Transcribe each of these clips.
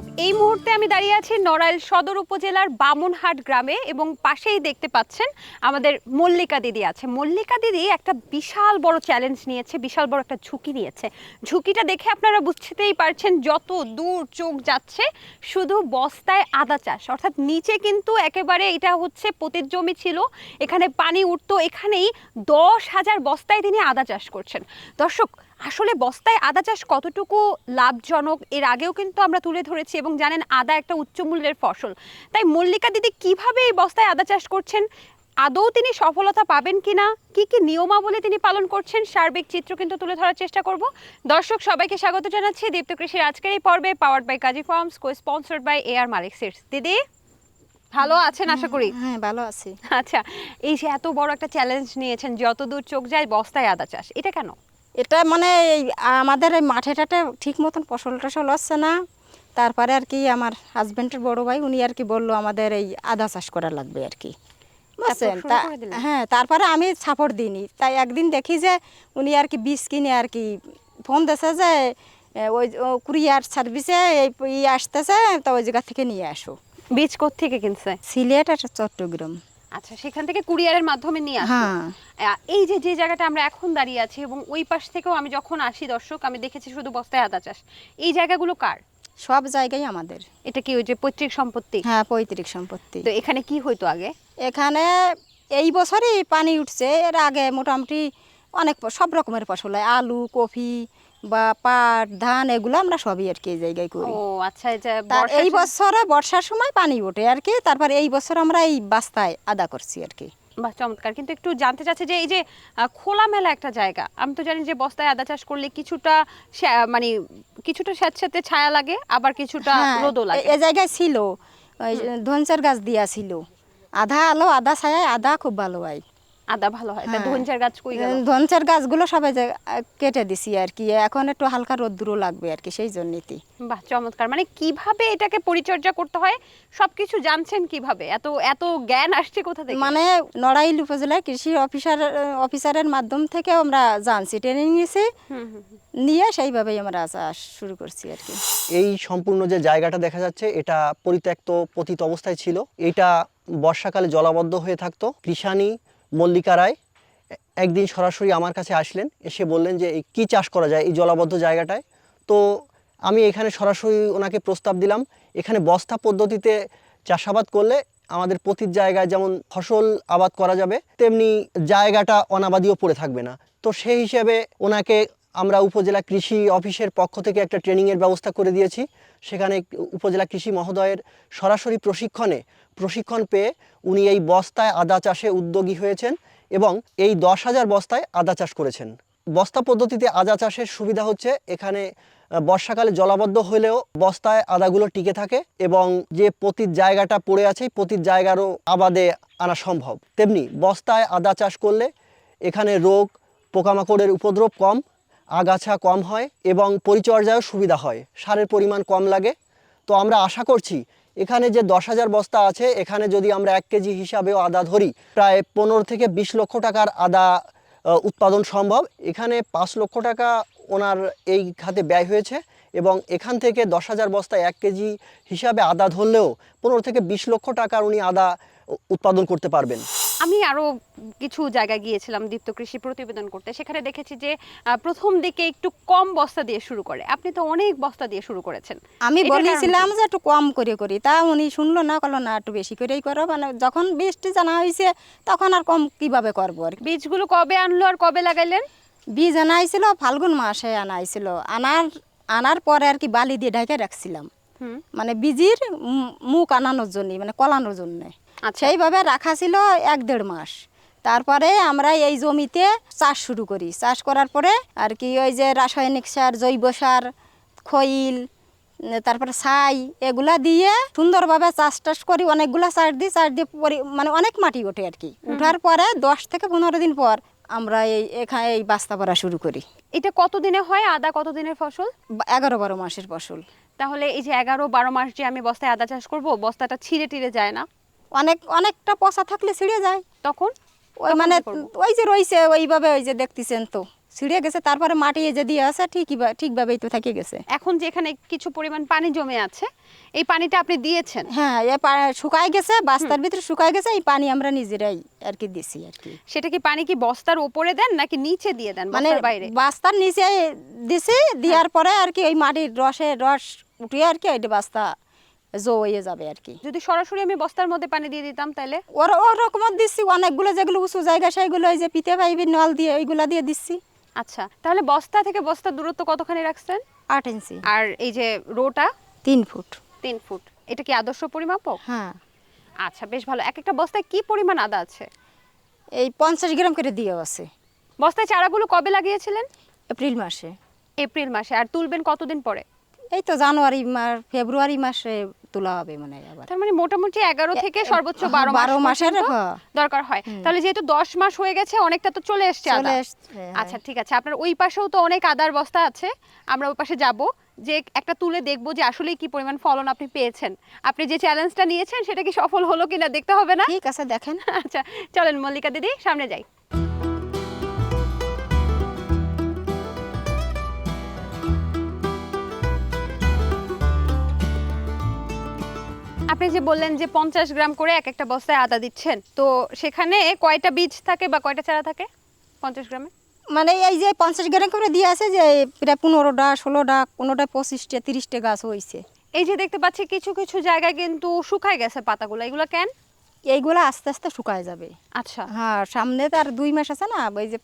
top মুহূর্তে আমি দাঁড়িয়ে আছি নড়াইল সদর উপজেলার বামুনহাট গ্রামে এবং পাশেই দেখতে পাচ্ছেন আমাদের মল্লিকা দিদি আছে। মল্লিকা দিদি একটা বিশাল বড় চ্যালেঞ্জ নিয়েছে, বিশাল বড় একটা ঝুঁকি নিয়েছে। ঝুঁকিটা দেখে আপনারা বুঝতেই পারছেন যত দূর চোখ যাচ্ছে, শুধু বস্তায় আদা চাষ। অর্থাৎ নিচে কিন্তু একেবারে এটা হচ্ছে পতির জমি ছিল, এখানে পানি উঠতো, এখানেই দশ হাজার বস্তায় তিনি আদা চাষ করছেন। দর্শক, আসলে বস্তায় আদা চাষ কতটুকু লাভজনক, এর আগেও কিন্তু আমরা তুলে ধরেছি এবং জানেন আদা একটা উচ্চ মূল্যের ফসল। তাই মল্লিকা দিদি কীভাবে এই বস্তায় আদা চাষ করছেন? আদৌ তিনি সফলতা পাবেন কিনা? কি কি নিয়মাবলী তিনি পালন করছেন? সার্বিক চিত্র কিন্তু তুলে ধরার চেষ্টা করব। দর্শক সবাইকে স্বাগত জানাচ্ছি দীপ্ত কৃষির আজকের এই পর্বে powered by Kazi Farms co sponsored by A R Malik seeds দিদি ভালো আছেন আশা করি? হ্যাঁ ভালো আছি। আচ্ছা এই যে এত বড় একটা চ্যালেঞ্জ নিয়েছেন যতদূর চোখ যায় বস্তায় আদা চাষ এটা কেন? এটা মানে আমাদের এই মাঠে টাঠে ঠিক মতন ফসল টসল হচ্ছে না। তারপরে আর কি আমার হাজবেন্ডের বড় ভাই উনি আর কি বলল আমাদের এই আদা চাষ করা লাগবে আর কি। বুঝছেন? তা- হ্যাঁ তারপরে আমি সাপোর্ট দিইনি। তাই একদিন দেখি যে উনি আর কি বীজ কিনে আর কি ফোন দিয়েছে যে ওই কুরিয়ার সার্ভিসে এই ই আসতেছে তো ওই জায়গা থেকে নিয়ে আসো। বীজ থেকে কিনছে? সিলেট আর চট্টগ্রাম। আচ্ছা সেখান থেকে কুরিয়ারের মাধ্যমে নিয়ে আসো। হ্যাঁ। এই যে যে জায়গাটা আমরা এখন দাঁড়িয়ে আছি এবং ওই পাশ থেকেও আমি যখন আসি দর্শক আমি দেখেছি শুধু বস্তায় আদা চাষ। এই জায়গাগুলো কার? সব জায়গায় আমাদের। এটা কি ওই যে পৈতৃক সম্পত্তি? হ্যাঁ পৈতৃক সম্পত্তি। তো এখানে কি হইতো আগে? এখানে এই বছরই পানি উঠছে। এর আগে মোটামুটি অনেক সব রকমের ফসল হয়। আলু কফি বা পাট ধান এগুলো আমরা সবই আর কি এই জায়গায় করি। ও আচ্ছা এটা এই বছরে বর্ষার সময় পানি ওঠে আর কি। তারপর এই বছর আমরা এই বাস্তায় আদা করছি আর কি। বাহ চমৎকার। কিন্তু একটু জানতে চাচ্ছে যে এই যে খোলামেলা একটা জায়গা আমি তো জানি যে বস্তায় আদা চাষ করলে কিছুটা মানে কিছুটা স্যাঁতস্যাঁতে ছায়া লাগে আবার কিছুটা হ্যাঁ, রোদও লাগে। এ- এ জায়গায় ছিল ওই ধনচার গাছ দিয়া ছিল। আধা আলো আধা ছায়া আধা খুব ভালো হয়। আদা ভালো হয়। তা হ্যাঁ। ধনচার গাছ কই গেল? ধনচার গাছগুলো সবাই যে- কেটে দিছি আর কি। এখন একটু হালকা রোদ্দুরও লাগবে আর কি সেই জন্যই বাহ চমৎকার। মানে কীভাবে এটাকে পরিচর্যা করতে হয় সবকিছু জানছেন কীভাবে? এত এত জ্ঞান আসছে কোথা থেকে? মানে নড়াইল উপজেলার কৃষি অফিসার অফিসারের মাধ্যম থেকে আমরা জানছি। ট্রেনিং নিয়েছি হুম, হুম, হুম। নিয়ে সেইভাবেই আমরা চাষ শুরু করছি আর কি। এই সম্পূর্ণ যে জায়গাটা দেখা যাচ্ছে এটা পরিত্যক্ত পতিত অবস্থায় ছিল। এটা বর্ষাকালে জলাবদ্ধ হয়ে থাকতো। কৃষানি মল্লিকা রায়, একদিন সরাসরি আমার কাছে আসলেন, এসে বললেন যে কি চাষ করা যায় এই জলাবদ্ধ জায়গাটায়? তো আমি এখানে সরাসরি ওনাকে প্রস্তাব দিলাম, এখানে বস্তা পদ্ধতিতে চাষাবাদ করলে আমাদের প্রতি জায়গায় যেমন ফসল আবাদ করা যাবে, তেমনি জায়গাটা অনাবাদিও পড়ে থাকবে না। তো সেই হিসেবে ওনাকে আমরা উপজেলা কৃষি অফিসের পক্ষ থেকে একটা ট্রেনিংয়ের ব্যবস্থা করে দিয়েছি। সেখানে উপজেলা কৃষি মহোদয়ের সরাসরি প্রশিক্ষণে, প্রশিক্ষণ পেয়ে উনি এই বস্তায় আদা চাষে উদ্যোগী হয়েছেন এবং এই দশ হাজার বস্তায় আদা চাষ করেছেন। বস্তা পদ্ধতিতে আদা চাষের সুবিধা হচ্ছে, এখানে বর্ষাকালে জলাবদ্ধ হলেও বস্তায় আদাগুলো টিকে থাকে এবং যে পতির জায়গাটা পড়ে আছে পতির জায়গারও আবাদে আনা সম্ভব। তেমনি বস্তায় আদা চাষ করলে এখানে রোগ, পোকামাকড়ের উপদ্রব কম আগাছা কম হয় এবং পরিচর্যায়ও সুবিধা হয়। সারের পরিমাণ কম লাগে। তো আমরা আশা করছি, এখানে যে দশ হাজার বস্তা আছে, এখানে যদি আমরা এক কেজি হিসাবেও আদা ধরি, প্রায় পনেরো থেকে বিশ লক্ষ টাকার আদা উৎপাদন সম্ভব। এখানে পাঁচ লক্ষ টাকা ওনার এই খাতে ব্যয় হয়েছে এবং এখান থেকে দশ হাজার বস্তায় এক কেজি হিসাবে আদা ধরলেও পনেরো থেকে বিশ লক্ষ টাকার উনি আদা উৎপাদন করতে পারবেন। আমি আরও কিছু জায়গায় গিয়েছিলাম দীপ্ত কৃষি প্রতিবেদন করতে। সেখানে দেখেছি যে প্রথম দিকে একটু কম বস্তা দিয়ে শুরু করে। আপনি তো অনেক বস্তা দিয়ে শুরু করেছেন। আমি বলেছিলাম যে একটু কম করে করি। তা উনি শুনলো না করল না একটু বেশি করেই করো। মানে যখন বৃষ্টি জানা হয়েছে তখন আর কম কীভাবে করব আর বীজগুলো কবে আনলো আর কবে লাগাইলেন? বীজ আনা হয়েছিল ফাল্গুন মাসে আনা হয়েছিল আনার আনার পরে আর কি বালি দিয়ে ঢেকে রাখছিলাম। মানে বীজির মুখ আনানোর জন্য মানে কলানোর জন্য। আচ্ছা। সেইভাবে রাখা ছিল এক দেড় মাস। তারপরে আমরা এই জমিতে চাষ শুরু করি। চাষ করার পরে আর কি ওই যে রাসায়নিক সার জৈব সার খইল তারপরে ছাই এগুলা দিয়ে সুন্দরভাবে চাষ টাস করি। অনেকগুলা চাষ দিই চাষ দিয়ে পরি- মানে অনেক মাটি ওঠে আর কি। উঠার পরে দশ থেকে পনেরো দিন পর আমরা এই এখানে এই বাস্তা করা শুরু করি। এটা কতদিনে হয় আদা কতদিনের ফসল? এগারো বারো মাসের ফসল। তাহলে এই যে এগারো বারো মাস যে আমি বস্তায় আদা চাষ করব বস্তাটা ছিঁড়ে টিড়ে যায় না? অনেক অনেকটা পচা থাকলে ছিঁড়ে যায়। তখন? ওই মানে ওই যে রইছে ওইভাবে ওই যে দেখতেছেন তো। ছিঁড়ে গেছে তারপরে মাটি যে দিয়ে আছে ঠিকই ঠিকভাবেই তো থেকে গেছে। এখন যেখানে কিছু পরিমাণ পানি জমে আছে এই পানিটা আপনি দিয়েছেন? হ্যাঁ এ শুকায় গেছে বাস্তার ভিতরে শুকায় গেছে এই পানি আমরা নিজেরাই আর কি দিছি আর কি। সেটা কি পানি কি বস্তার উপরে দেন নাকি নিচে দিয়ে দেন মানে বাইরে? বাস্তার নিচে দিছি দেওয়ার পরে আর কি ওই মাটির রসে রস উঠিয়ে আর কি ওইটা বাস্তা জো হয়ে যাবে আর কি। যদি সরাসরি আমি বস্তার মধ্যে পানি দিয়ে দিতাম তাহলে? ওর ওরকম দিচ্ছি অনেকগুলো যেগুলো উঁচু জায়গা সেইগুলো ওই যে পিতে পাইবি নল দিয়ে ওইগুলা দিয়ে দিচ্ছি আচ্ছা তাহলে বস্তা থেকে বস্তার দূরত্ব কতখানি রাখছেন? আট ইঞ্চি। আর এই যে রোটা? তিন ফুট। তিন ফুট। এটা কি আদর্শ পরিমাপক? হ্যাঁ। আচ্ছা বেশ ভালো। এক একটা বস্তায় কি পরিমাণ আদা আছে? এই পঞ্চাশ গ্রাম করে দিয়ে আছে। বস্তায় চারাগুলো কবে লাগিয়েছিলেন? এপ্রিল মাসে। এপ্রিল মাসে। আর তুলবেন কতদিন পরে? এই তো জানুয়ারি মাস ফেব্রুয়ারি মাসে তোলা হবে মনে আবার। তার মানে মোটামুটি এগারো থেকে সর্বোচ্চ হ্যাঁ, বারো বারো মাস মাসের, হ্যাঁ। দরকার হয়। তাহলে যেহেতু দশ মাস হয়ে গেছে অনেকটা তো চলে এসছে হ্যাঁ। আচ্ছা ঠিক আছে। আপনার ওই পাশেও তো অনেক আদার বস্তা আছে। আমরা ওই পাশে যাব। যে একটা তুলে দেখব যে আসলেই কি পরিমাণ ফলন আপনি পেয়েছেন। আপনি যে চ্যালেঞ্জটা নিয়েছেন সেটা কি সফল হলো কিনা দেখতে হবে না? ঠিক আছে দেখেন। আচ্ছা চলেন মল্লিকা দিদি সামনে যাই। আপনি যে বললেন যে পঞ্চাশ গ্রাম করে এক একটা বস্তায় আদা দিচ্ছেন তো সেখানে কয়টা বীজ থাকে বা কয়টা চারা থাকে পঞ্চাশ গ্রামে? মানে এই যে পঞ্চাশ গ্রাম করে দিয়ে আছে যে প্রায় পনেরোটা ষোলোটা কোনোটা পঁচিশটা তিরিশটা গাছ হয়েছে এই যে দেখতে পাচ্ছি কিছু কিছু জায়গায় কিন্তু শুকায় গেছে পাতাগুলো এগুলো কেন? এইগুলো আস্তে আস্তে শুকায় যাবে। আচ্ছা। হ্যাঁ সামনে তার দুই মাস আছে না ওই যে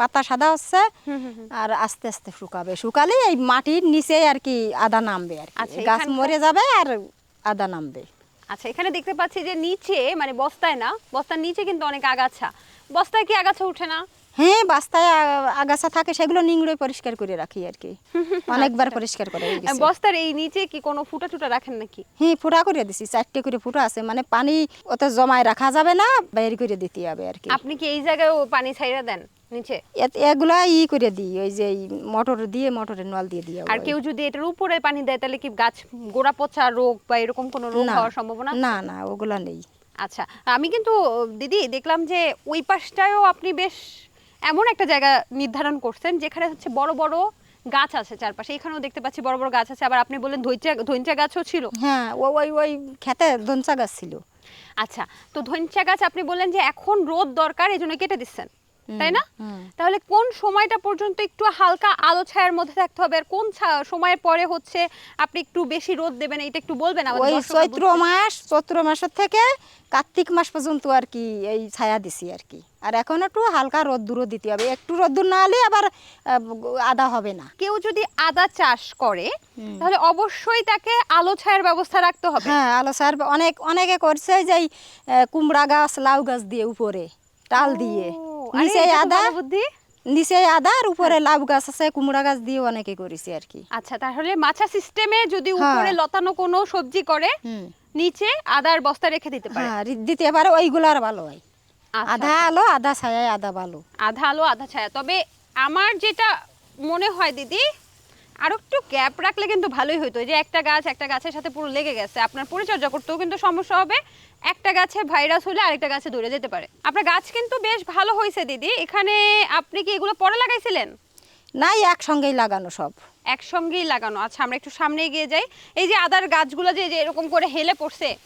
পাতা সাদা হচ্ছে। আর আস্তে আস্তে শুকাবে। শুকালে এই মাটির নিচে আর কি আদা নামবে আর কি। আচ্ছা, গাছ মরে যাবে আর আদা নামবে আচ্ছা এখানে দেখতে পাচ্ছি যে নিচে মানে বস্তায় না বস্তার নিচে কিন্তু অনেক আগাছা। বস্তায় কি আগাছা উঠে না? হ্যাঁ বাস্তায় আগাছা থাকে সেগুলো নিংড়ে পরিষ্কার করে রাখি আর কি। অনেকবার পরিষ্কার করে। বস্তার এই নিচে কি কোনো ফুটা টুটা রাখেন নাকি? হ্যাঁ ফুটা করে দিছি চারটে করে ফুটা আছে মানে পানি ওতে জমায় রাখা যাবে না বের করে দিতে হবে আর কি। আপনি কি এই জায়গায় পানি ছাইরা দেন? নিচে। এগুলা ই করে দিই ওই যে মোটর দিয়ে মোটরের নল দিয়ে দিই আর কেউ যদি এটার উপরে পানি দেয় তাহলে কি গাছ গোড়া পচা রোগ বা এরকম কোনো রোগ হওয়ার সম্ভাবনা? না না ওগুলা নেই। আচ্ছা আমি কিন্তু দিদি দেখলাম যে ওই পাশটায়ও আপনি বেশ এমন একটা জায়গা নির্ধারণ করছেন যেখানে হচ্ছে বড় বড় গাছ আছে চারপাশে। এখানেও দেখতে পাচ্ছি বড় বড় গাছ আছে। আবার আপনি বললেন ধৈর্যা ধৈর্যা গাছও ছিল। হ্যাঁ ওই ওই খেতে ধনসা গাছ ছিল। আচ্ছা তো ধৈর্যা গাছ আপনি বললেন যে এখন রোদ দরকার এই জন্য কেটে দিচ্ছেন। তাই না? তাহলে কোন সময়টা পর্যন্ত একটু হালকা আলো ছায়ার মধ্যে থাকতে হবে আর কোন সময়ের পরে হচ্ছে আপনি একটু বেশি রোদ দেবেন এটা একটু বলবেন ওই চৈত্র মাস চৈত্র মাসের থেকে কার্তিক মাস পর্যন্ত আর কি এই ছায়া দিছি আর কি। আর এখন একটু হালকা রোদ্দুরও দিতে হবে একটু রোদ্দুর না হলে আবার আদা হবে না। কেউ যদি আদা চাষ করে তাহলে অবশ্যই তাকে আলো ছায়ার ব্যবস্থা রাখতে হবে। হ্যাঁ আলো স্যার অনেক অনেকে করছে যে কুমড়া গাছ লাউ গাছ দিয়ে উপরে টাল দিয়ে। নিচে আদা। বুদ্ধি। নিচে আদা আর উপরে লাউ গাছ আছে কুমড়া গাছ দিয়ে অনেকে করেছে আর কি। আচ্ছা তাহলে মাছা সিস্টেমে যদি হ্যাঁ। উপরে লতানো কোনো সবজি করে নিচে আদার বস্তা রেখে দিতে পারে। হ্যাঁ দিতে পারে ওইগুলো ভালো হয়। আচ্ছা, আধা আলো আধা ছায়া আধা ভালো। আধা আলো আধা ছায়া। তবে আমার যেটা মনে হয় দিদি আরও একটু গ্যাপ রাখলে কিন্তু ভালোই হতো যে একটা গাছ একটা গাছের সাথে পুরো লেগে গেছে। আপনার পরিচর্যা করতেও কিন্তু সমস্যা হবে। একটা গাছে ভাইরাস হলে আরেকটা গাছে ধরে যেতে পারে। আপনার গাছ কিন্তু বেশ ভালো হয়েছে দিদি। এখানে আপনি কি এগুলো পরে লাগাইছিলেন? নাই একসঙ্গেই লাগানো সব। একসঙ্গেই লাগানো। আচ্ছা আমরা একটু সামনে এগিয়ে যাই। এই যে আদার গাছগুলো যে যে এরকম করে হেলে পড়ছে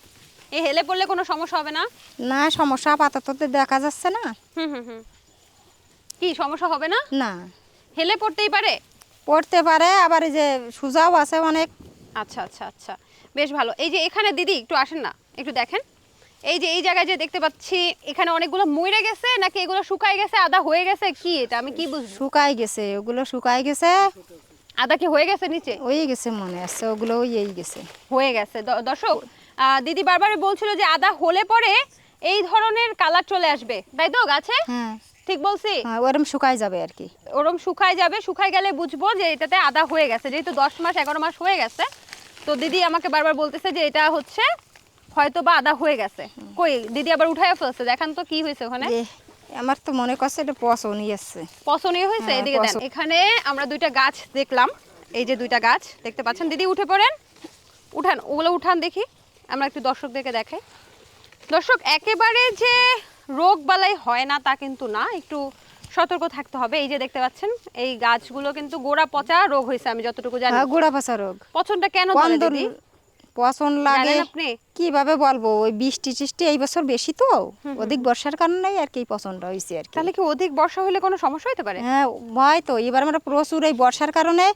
এই হেলে পড়লে কোনো সমস্যা হবে না? না সমস্যা আপাতত দেখা যাচ্ছে না। হুম হুম হুম। কি সমস্যা হবে না? না। হেলে পড়তেই পারে? পড়তে পারে আবার এই যে সুজাও আছে অনেক। আচ্ছা আচ্ছা আচ্ছা। বেশ ভালো। এই যে এখানে দিদি একটু আসেন না। একটু দেখেন। এই যে এই জায়গায় যে দেখতে পাচ্ছি এখানে অনেকগুলো মরে গেছে নাকি এগুলো শুকায় গেছে আদা হয়ে গেছে? কি এটা? আমি কি বুঝব? শুকাই গেছে ওগুলো শুকাই গেছে। আদা কি হয়ে গেছে নিচে? ওই গেছে মনে আছে ওগুলো ওই গেছে। হয়ে গেছে। দর্শক দিদি বারবারই বলছিল যে আদা হলে পরে এই ধরনের কালার চলে আসবে। তাই তো গাছে? হ্যাঁ। ঠিক বলছি? হ্যাঁ ওরম শুকাই যাবে আর কি। ওরম শুকায় যাবে শুকায় গেলে বুঝব যে এটাতে আদা হয়ে গেছে। যেহেতু দশ মাস এগারো মাস হয়ে গেছে তো দিদি আমাকে বারবার বলতেছে যে এটা হচ্ছে হয়তো বা আদা হয়ে গেছে। কই দিদি আবার উঠায় ফেলছে দেখান তো কি হয়েছে ওখানে। আমার তো মনে করছে এটা পছন্দ আসছে পছনীয় হয়েছে হ্যাঁ, এদিকে দেন। এখানে আমরা দুইটা গাছ দেখলাম এই যে দুইটা গাছ দেখতে পাচ্ছেন? দিদি উঠে পড়েন। উঠান ওগুলো উঠান দেখি আমরা একটু দর্শকদেরকে দেখাই। দর্শক একেবারে যে রোগ বালাই হয় না তা কিন্তু না একটু সতর্ক থাকতে হবে। এই যে দেখতে পাচ্ছেন এই গাছগুলো কিন্তু গোড়া পচা রোগ হয়েছে আমি যতটুকু জানি। গোড়া পচা রোগ। পচনটা কেন দিদি? পচন লাগে। আপনি? কীভাবে বলব? ওই বৃষ্টি টিষ্টি এই বছর বেশি তো। অধিক বর্ষার কারণে আর কি পছন্দ হয়েছে আর কি। তাহলে কি অধিক বর্ষা হলে কোনো সমস্যা হতে পারে? হ্যাঁ হয় তো। এবার আমরা প্রচুর এই বর্ষার কারণে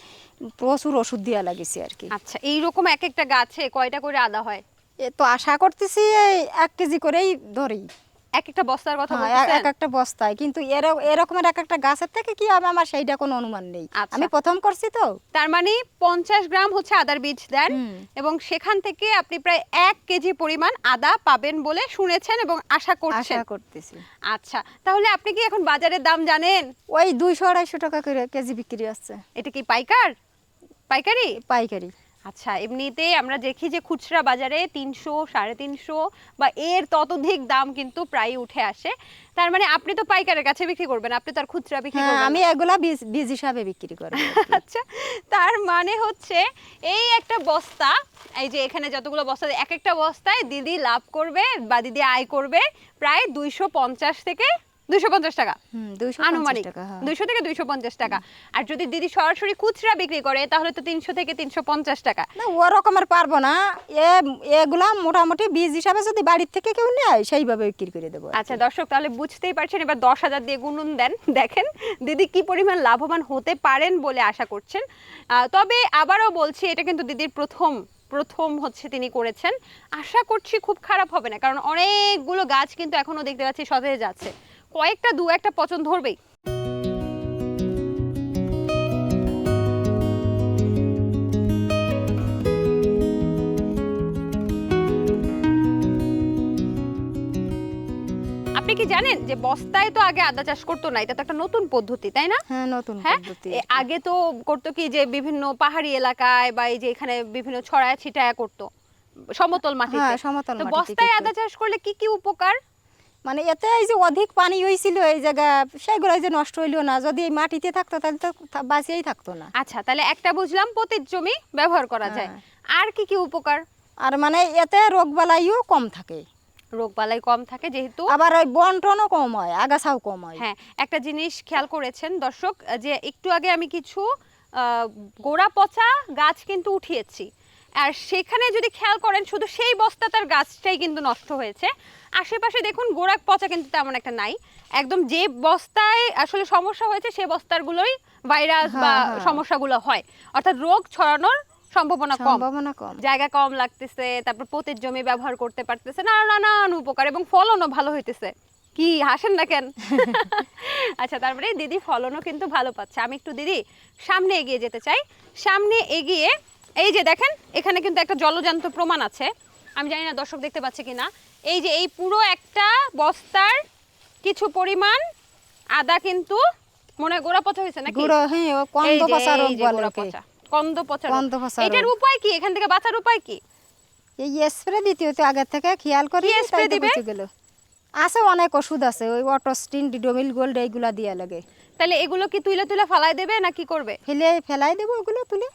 প্রচুর ওষুধ দেওয়া লাগিয়েছি আর কি। আচ্ছা এই রকম এক একটা গাছে কয়টা করে আদা হয়? এ তো আশা করতেছি এই এক কেজি করেই ধরি। এক একটা বস্তার কথা হ্যাঁ, এক একটা বস্তায়। কিন্তু এর- এরকমের এক একটা গাছের থেকে কি হবে আমার সেইটা কোনো অনুমান নেই। আচ্ছা। আমি প্রথম করছি তো। তার মানে পঞ্চাশ গ্রাম হচ্ছে আদার বীজ দেন এবং সেখান থেকে আপনি প্রায় এক কেজি পরিমাণ আদা পাবেন বলে শুনেছেন এবং আশা করছেন। আশা করতেছি। আচ্ছা তাহলে আপনি কি এখন বাজারের দাম জানেন? ওই দুইশো আড়াইশো টাকা করে কেজি বিক্রি হচ্ছে। এটা কি পাইকার? পাইকারি? পাইকারি। আচ্ছা এমনিতে আমরা দেখি যে খুচরা বাজারে তিনশো সাড়ে তিনশো বা এর ততোধিক দাম কিন্তু প্রায় উঠে আসে। তার মানে আপনি তো পাইকারের কাছে বিক্রি করবেন আপনি তো আর খুচরা বিক্রি হ্যাঁ করবেন আমি এগুলা বীজ বীজ হিসাবে বিক্রি করব আচ্ছা তার মানে হচ্ছে এই একটা বস্তা এই যে এখানে যতগুলো বস্তা এক একটা বস্তায় দিদি লাভ করবে বা দিদি আয় করবে প্রায় দুইশো পঞ্চাশ থেকে দুইশো পঞ্চাশ টাকা। আনুমানিক হ্যাঁ। দুইশো থেকে দুইশো পঞ্চাশ টাকা। আর যদি দিদি সরাসরি খুচরা বিক্রি করে তাহলে তো তিনশো থেকে তিনশো পঞ্চাশ টাকা। না ওরকমের পারব না। এ এগুলা মোটামুটি বীজ হিসাবে যদি বাড়ির থেকে কেউ নেয় সেইভাবে বিক্রি করে দেবো আচ্ছা দর্শক তাহলে বুঝতেই পারছেন এবার দশ হাজার দিয়ে গুনুন দেন। দেখেন দিদি কি পরিমাণ লাভবান হতে পারেন বলে আশা করছেন। তবে আবারও বলছি এটা কিন্তু দিদির প্রথম প্রথম হচ্ছে তিনি করেছেন। আশা করছি খুব খারাপ হবে না কারণ অনেকগুলো গাছ কিন্তু এখনও দেখতে পাচ্ছি সতেজ আছে। কয়েকটা দু একটা পচন ধরবেই। আপনি কি জানেন যে বস্তায় তো আগে আদা চাষ করতো না এটা তো একটা নতুন পদ্ধতি তাই না? হ্যাঁ নতুন হ্যাঁ? পদ্ধতি। আগে তো করতো কি যে বিভিন্ন পাহাড়ি এলাকায় বা এই যে এখানে বিভিন্ন ছড়ায় ছিটায়া করতো সমতল মাটিতে। হ্যাঁ, সমতল তো বস্তায় আদা চাষ করলে কি কি উপকার? মানে এতে এই যে অধিক পানি হয়েছিল এই জায়গা সেগুলো যে নষ্ট হইল না। যদি এই মাটিতে থাকতো তাহলে তো বাঁচিয়েই থাকতো না। আচ্ছা তাহলে একটা বুঝলাম পতিত জমি ব্যবহার করা যায়। হ্যাঁ। আর কি কি উপকার? আর মানে এতে রোগ বালাইও কম থাকে। রোগ বালাই কম থাকে যেহেতু। আবার ওই বন্টনও কম হয় আগাছাও কম হয়। হ্যাঁ একটা জিনিস খেয়াল করেছেন দর্শক যে একটু আগে আমি কিছু গোড়া পচা গাছ কিন্তু উঠিয়েছি। আর সেখানে যদি খেয়াল করেন শুধু সেই বস্তাটার গাছটাই কিন্তু নষ্ট হয়েছে। আশেপাশে দেখুন গোড়া পচা কিন্তু তেমন একটা নাই। একদম যে বস্তায় আসলে সমস্যা হয়েছে সেই বস্তারগুলোই ভাইরাস বা হ্যাঁ, হ্যাঁ। সমস্যাগুলো হয়। অর্থাৎ রোগ ছড়ানোর সম্ভাবনা কম। সম্ভাবনা কম। জায়গা কম লাগতেছে তারপর পোতের জমি ব্যবহার করতে পারতেছে না নানান উপকার এবং ফলনও ভালো হইতেছে। কি হাসেন না কেন? আচ্ছা তারপরে দিদি ফলনও কিন্তু ভালো পাচ্ছে। আমি একটু দিদি সামনে এগিয়ে যেতে চাই। সামনে এগিয়ে এই যে দেখেন এখানে কিন্তু একটা জলজান্ত প্রমাণ আছে। আমি জানি না দর্শক দেখতে পাচ্ছে কিনা। এই যে এই পুরো একটা বস্তার কিছু পরিমাণ আদা কিন্তু মনে হয় গোড়া পচা হয়েছে নাকি? গুঁড়ো হ্যাঁ কন্দ পচা রোগ বলে পচা। কন্দ পচা কন্দ পচা এটার উপায় কি? এখান থেকে বাঁচার উপায় কি? এই স্প্রে দিতে হতো আগের থেকে খেয়াল করি কি spray দিবে? গেল। আছে অনেক ওষুধ আছে ওই অটোস্টিন ডিডোমিল গোল্ড এইগুলা দিয়া লাগে। তাহলে এগুলো কি তুলে তুলে ফালাই দেবে না কি করবে? ফেলে ফেলাই দেবো ওগুলো তুলে।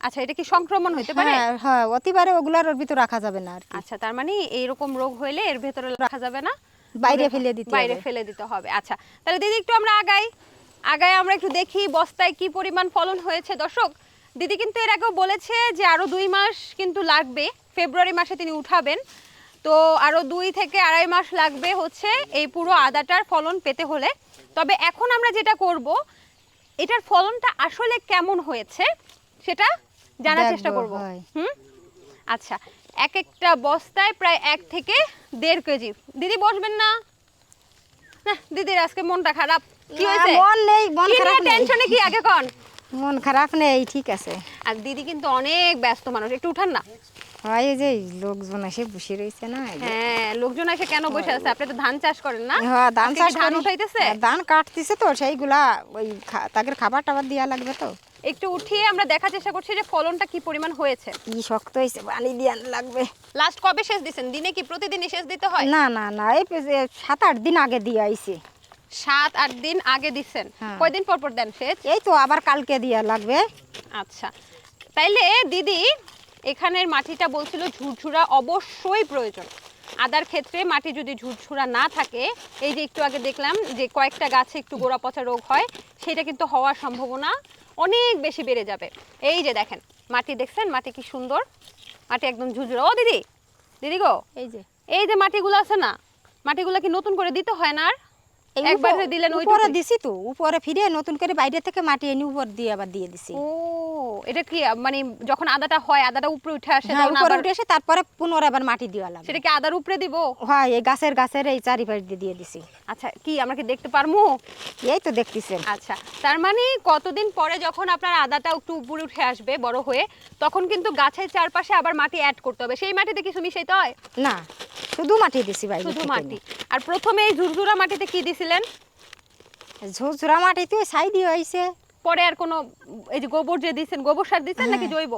আচ্ছা এটা কি সংক্রমণ হতে পারে? হ্যাঁ হ্যাঁ অতিবারে ওগুলার ওর ভিতর রাখা যাবে না আচ্ছা তার মানে এইরকম রোগ হইলে এর ভেতরে রাখা যাবে না? বাইরে ফেলে দিতে বাইরে ফেলে দিতে হবে আচ্ছা। তাহলে দিদি একটু আমরা আগাই। আগায় আমরা একটু দেখি বস্তায় কি পরিমাণ ফলন হয়েছে। দর্শক দিদি কিন্তু এর আগেও বলেছে যে আরও দুই মাস কিন্তু লাগবে। ফেব্রুয়ারি মাসে তিনি উঠাবেন। তো আরও দুই থেকে আড়াই মাস লাগবে হচ্ছে এই পুরো আদাটার ফলন পেতে হলে। তবে এখন আমরা যেটা করব এটার ফলনটা আসলে কেমন হয়েছে সেটা জানার চেষ্টা করব। হুম? আচ্ছা এক একটা বস্তায় প্রায় এক থেকে দেড় কেজি। দিদি বসবেন না? না দিদির আজকে মনটা খারাপ। কি হয়েছে? মন নেই মন খারাপ টেনশনে কি আগে কন? মন খারাপ নেই ঠিক আছে। আর দিদি কিন্তু অনেক ব্যস্ত মানুষ একটু উঠান না। হয় এই যে লোকজন এসে বসে রয়েছে না হ্যাঁ লোকজন এসে কেন বসে আছে? আপনি তো ধান চাষ করেন না? হ্যাঁ ধান চাষ ধান উঠাইতেছে? হ্যাঁ, ধান কাটতেছে তো সেইগুলা ওই তাদের খাবার টাবার দেওয়া লাগবে তো। একটু উঠিয়ে আমরা দেখার চেষ্টা করছি যে ফলনটা কি পরিমাণ হয়েছে। কি শক্ত হয়েছে পানি দিয়ে লাগবে। লাস্ট কবে শেষ দিছেন? দিনে কি প্রতিদিনই শেষ দিতে হয়? না না না এই সাত আট দিন আগে দিয়ে আইছে। সাত আট দিন আগে দিচ্ছেন হ্যাঁ। কয়দিন পর পর দেন সেচ? এই তো আবার কালকে দিয়া লাগবে। আচ্ছা। তাইলে দিদি এখানের মাটিটা বলছিল ঝুরঝুরা অবশ্যই প্রয়োজন। আদার ক্ষেত্রে মাটি যদি ঝুরঝুরা না থাকে এই যে একটু আগে দেখলাম যে কয়েকটা গাছে একটু গোড়া পচা রোগ হয় সেটা কিন্তু হওয়ার সম্ভাবনা অনেক বেশি বেড়ে যাবে। এই যে দেখেন মাটি দেখছেন? মাটি কি সুন্দর? মাটি একদম ঝুরঝুরা। ও দিদি! দিদি গো! এই যে। এই যে মাটিগুলো আছে না মাটিগুলো কি নতুন করে দিতে হয় না আর? একবার দিলেন উপরে দিছি তো উপরে ফিরে নতুন করে বাইরে থেকে মাটি এনে উপর দিয়ে আবার দিয়ে দিছি। ও এটা কি মানে যখন আদাটা হয় আদাটা উপরে উঠে আসে হ্যাঁ তখন উপরে উঠে এসে তারপরে পুনরায় আবার মাটি দেওয়া সেটা কি আদার উপরে দিব? হয় এই গাছের গাছের এই চারিপাশ দিয়ে দিয়ে দিছি। আচ্ছা কি আমরা কি দেখতে পারব এই তো দেখতেছেন। আচ্ছা তার মানে কতদিন পরে যখন আপনার আদাটা একটু উপরে উঠে আসবে বড় হয়ে তখন কিন্তু গাছের চারপাশে আবার মাটি অ্যাড করতে হবে। সেই মাটিতে কিছু মিশাইতে হয়? না শুধু মাটি দিছি বাইরে শুধু মাটি। আর প্রথমে এই ঝুরঝুরা মাটিতে কি দিছিলেন? ঝুরঝুরা মাটিতে ছাই দিয়ে হয়েছে। পরে আর কোনো এই যে গোবর যে দিছেন গোবর সার দিছেন নাকি হ্যাঁ। জৈব?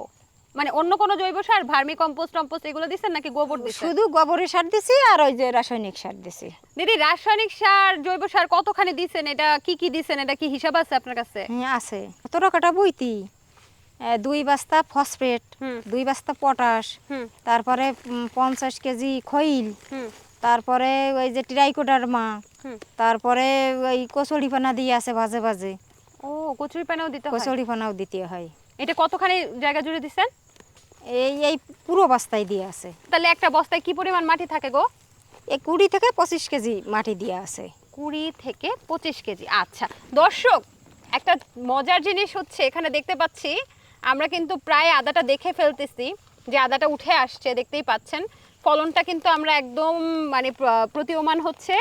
মানে অন্য কোনো জৈব সার ভার্মি কম্পোস্ট টম্পোস্ট এগুলো দিছেন নাকি গোবর দিছেন? শুধু গোবরের সার দিছি আর ওই যে রাসায়নিক সার দিছি। দিদি রাসায়নিক সার জৈব সার কতখানি দিছেন? এটা কি কি দিছেন? এটা কি হিসাব আছে আপনার কাছে? হ্যাঁ আছে। তোরা কাটা বইতি। দুই বস্তা ফসফেট দুই বস্তা পটাশ তারপরে পঞ্চাশ কেজি খৈল তারপরে ওই যে ট্রাইকোডারমা তারপরে ওই কচুরি পানা দিয়ে আছে ভাজে ভাজে। ও কচুরি পানাও দিতে কচুরি পানাও দিতে হয়। এটা কতখানি জায়গা জুড়ে দিচ্ছেন এই এই পুরো বস্তায় দিয়ে আছে। তাহলে একটা বস্তায় কি পরিমাণ মাটি থাকে গো? এই কুড়ি থেকে পঁচিশ কেজি মাটি দিয়ে আছে। কুড়ি থেকে পঁচিশ কেজি আচ্ছা। দর্শক একটা মজার জিনিস হচ্ছে এখানে দেখতে পাচ্ছি আমরা কিন্তু প্রায় আদাটা দেখে ফেলতেছি, যে আদাটা উঠে আসছে, দেখতেই পাচ্ছেন। ফলনটা কিন্তু আমরা একদম মানে প্রতীয়মান হচ্ছে।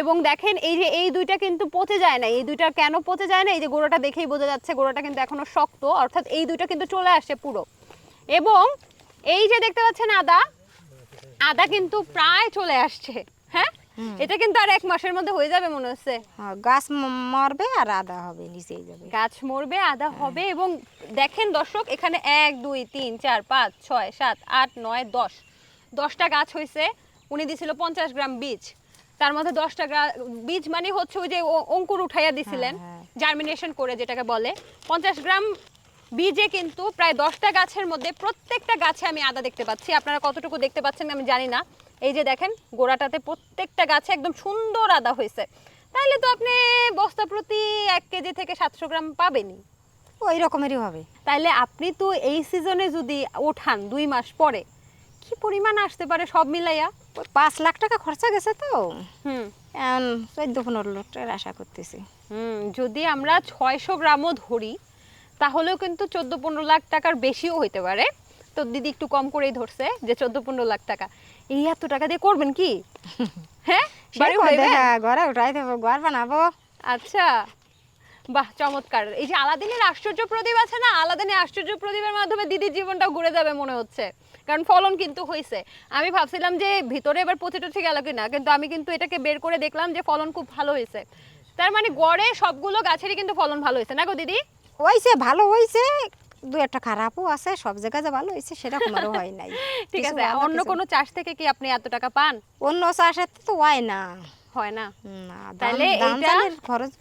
এবং দেখেন, এই যে, এই দুইটা কিন্তু পচে যায় না। এই দুইটা কেন পচে যায় না? এই যে, গোড়াটা দেখেই বোঝা যাচ্ছে, গোড়াটা কিন্তু এখনও শক্ত। অর্থাৎ এই দুইটা কিন্তু চলে আসছে পুরো। এবং এই যে, দেখতে পাচ্ছেন আদা? আদা কিন্তু প্রায় চলে আসছে। এটা কিন্তু আর এক মাসের মধ্যে হয়ে যাবে মনে হচ্ছে। হ্যাঁ, গাছ মরবে আর আদা হবে নিচেই যাবে। গাছ মরবে আদা হবে এবং দেখেন দর্শক এখানে এক দুই তিন চার পাঁচ ছয় সাত আট নয় দশ। দশটা গাছ হয়েছে উনি দিছিল পঞ্চাশ গ্রাম বীজ। তার মধ্যে দশটা বীজ মানে হচ্ছে ওই যে অঙ্কুর উঠাইয়া দিছিলেন হ্যাঁ, জার্মিনেশন করে যেটাকে বলে। পঞ্চাশ গ্রাম বীজে কিন্তু প্রায় দশটা গাছের মধ্যে প্রত্যেকটা গাছে আমি আদা দেখতে পাচ্ছি। আপনারা কতটুকু দেখতে পাচ্ছেন আমি জানি না। এই যে দেখেন গোড়াটাতে প্রত্যেকটা গাছে একদম সুন্দর আদা হয়েছে। তাহলে তো আপনি বস্তা প্রতি এক কেজি থেকে সাতশো গ্রাম পাবেনই। ওই রকমেরই হবে। তাইলে আপনি তো এই সিজনে যদি ওঠান দুই মাস পরে কি পরিমাণ আসতে পারে সব মিলাইয়া? পাঁচ লাখ টাকা খরচা গেছে তো। হুম। চোদ্দ পনেরো লাখ টাকার আশা করতেছি। হুম যদি আমরা ছয়শো গ্রামও ধরি তাহলেও কিন্তু চোদ্দ পনেরো লাখ টাকার বেশিও হইতে পারে। তো দিদি একটু কম করেই ধরছে যে চোদ্দ পনেরো লাখ টাকা। এই এত টাকা দিয়ে করবেন কি? হ্যাঁ? বাড়ি হ্যাঁ ঘরে উঠাই ঘর বানাবো। আচ্ছা। বাহ চমৎকার। এই যে আলাদিনের আশ্চর্য প্রদীপ আছে না? আলাদিনের আশ্চর্য প্রদীপের মাধ্যমে দিদির জীবনটা ঘুরে যাবে মনে হচ্ছে। কারণ ফলন কিন্তু হয়েছে আমি ভাবছিলাম যে ভিতরে এবার পচে টচে গেল কিনা কিন্তু আমি কিন্তু এটাকে বের করে দেখলাম যে ফলন খুব ভালো হয়েছে তার মানে গড়ে সবগুলো গাছেরই কিন্তু ফলন ভালো হয়েছে না গো দিদি? হয়েছে ভালো হয়েছে দু একটা খারাপও আছে সব জায়গায় যে ভালো হয়েছে সেরকম আরও হয় নাই। ঠিক আছে অন্য কোনো চাষ থেকে কি আপনি এত টাকা পান? অন্য চাষের তো হয় না। হয় না? না তাহলে এইটা- খরচ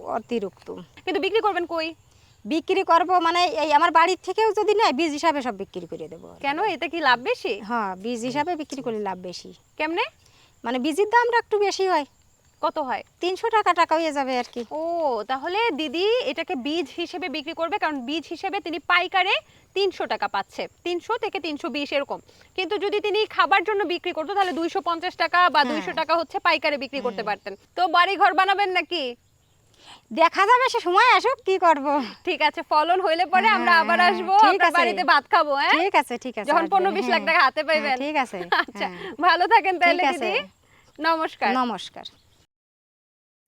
অতিরিক্ত। কিন্তু বিক্রি করবেন কই? বিক্রি করব মানে এই আমার বাড়ির থেকেও যদি নেয় বীজ হিসাবে সব বিক্রি করে দেবো। কেন? এতে কি লাভ বেশি? হ্যাঁ বীজ হিসাবে বিক্রি করলে লাভ বেশি। কেমনে? মানে বীজের দামটা একটু বেশি হয়। কত হয়? তিনশো টাকা টাকা হয়ে যাবে আর কি। ও তাহলে দিদি এটাকে বীজ হিসেবে বিক্রি করবে কারণ বীজ হিসেবে তিনি পাইকারে তিনশো টাকা পাচ্ছে। তিনশো থেকে তিনশো বিশ এরকম। কিন্তু যদি তিনি খাবার জন্য বিক্রি করতো তাহলে দুইশো পঞ্চাশ টাকা বা দুইশো টাকা হচ্ছে পাইকারে বিক্রি করতে পারতেন। তো বাড়ি ঘর বানাবেন নাকি? দেখা যাবে সে সময় আসুক কি করব? ঠিক আছে ফলন হইলে পরে আমরা হ্যাঁ, আবার হ্যাঁ, আসব আপনার। বাড়িতে ভাত খাব হ্যাঁ? ঠিক আছে ঠিক আছে যখন আসবেন, পনেরো বিশ লাখ হ্যাঁ। টাকা হাতে হ্যাঁ, পাইবেন। ঠিক আছে আচ্ছা হ্যাঁ। ভালো থাকেন তাহলে দিদি। নমস্কার। নমস্কার।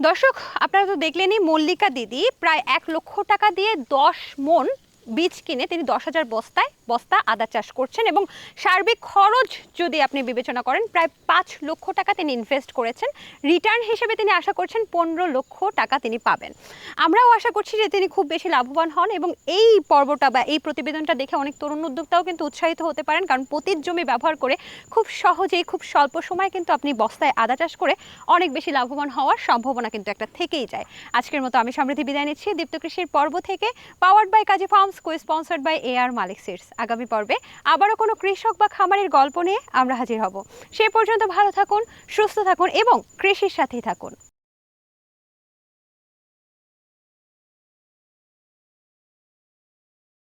দর্শক আপনারা তো দেখলেনই মল্লিকা দিদি প্রায় এক লক্ষ টাকা দিয়ে দশ মন বীজ কিনে তিনি দশ হাজার বস্তায় বস্তা, আদা চাষ করছেন এবং সার্বিক খরচ যদি আপনি বিবেচনা করেন, প্রায় পাঁচ লক্ষ টাকা তিনি ইনভেস্ট করেছেন। রিটার্ন হিসেবে তিনি আশা করছেন পনেরো লক্ষ টাকা তিনি পাবেন। আমরাও আশা করছি যে তিনি খুব বেশি লাভবান হন এবং এই পর্বটা বা এই প্রতিবেদনটা দেখে অনেক তরুণ উদ্যোক্তাও কিন্তু উৎসাহিত হতে পারেন, কারণ পতির জমি ব্যবহার করে খুব সহজেই, খুব স্বল্প সময়ে কিন্তু আপনি বস্তায় আদা চাষ করে অনেক বেশি লাভবান হওয়ার সম্ভাবনা কিন্তু একটা থেকেই যায়। আজকের মতো আমি সমৃদ্ধি বিদায় নিচ্ছি। দীপ্ত কৃষির পর্ব থেকে powered by Kazi Farms co sponsored by A R Malik seeds আগামী পর্বে আবারও কোনো কৃষক বা খামারের গল্প নিয়ে আমরা হাজির হব। সে পর্যন্ত ভালো থাকুন, সুস্থ থাকুন এবং কৃষির সাথেই থাকুন।